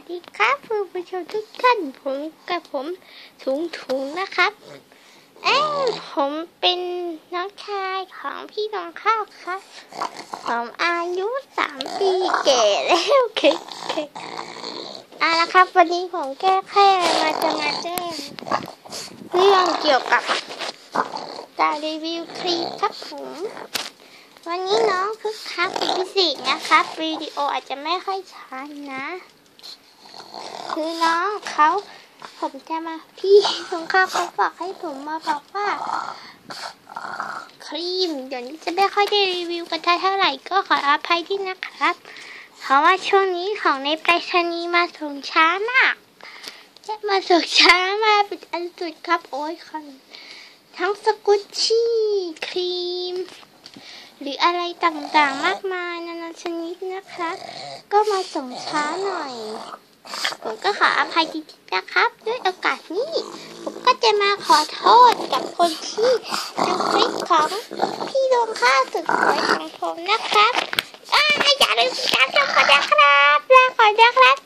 สดีครับคุณผู้ชมทุกท่านผมกับผมถุงถุงนะครับ เอ้ยผมเป็นน้องชายของพี่น้องข้าวครับผมอายุสามปีเก๋แล้วเก๋เอาละครับ วันนี้ผมแก้แค่มาจะมาแจ้งเรื่องเกี่ยวกับการรีวิวคลิปครับผมวันนี้น้องคึกคักเป็นพิเศษนะครับวิดีโออาจจะไม่ค่อยชัดนะ คือน้องเขาผมจะมาพี่สงข้าเขาบอกให้ผมมาบอกว่า ครีมเดี๋ยวนี้จะไม่ค่อยได้รีวิวกันเท่าไหร่ก็ขออภัยด้วยนะครับ เพราะว่าช่วงนี้ของในไปรษณีย์มาส่งช้ามากจะมาส่งช้ามาเป็นอันสุดครับโอ้ยคันทั้งสกุชชี่ครีม หรืออะไรต่างๆมากมายนานาชนิดนะคะ ก็มาส่งช้าหน่อย ก็ขออภัยจริงๆนะครับ ด้วยโอกาสนี้ ผมก็จะมาขอโทษกับคนที่ทำคลิปของพี่ดวงข้าสุดสวยของผมนะครับ ก็อย่าลืมติดตามชมกันนะครับลาก่อนนะครับ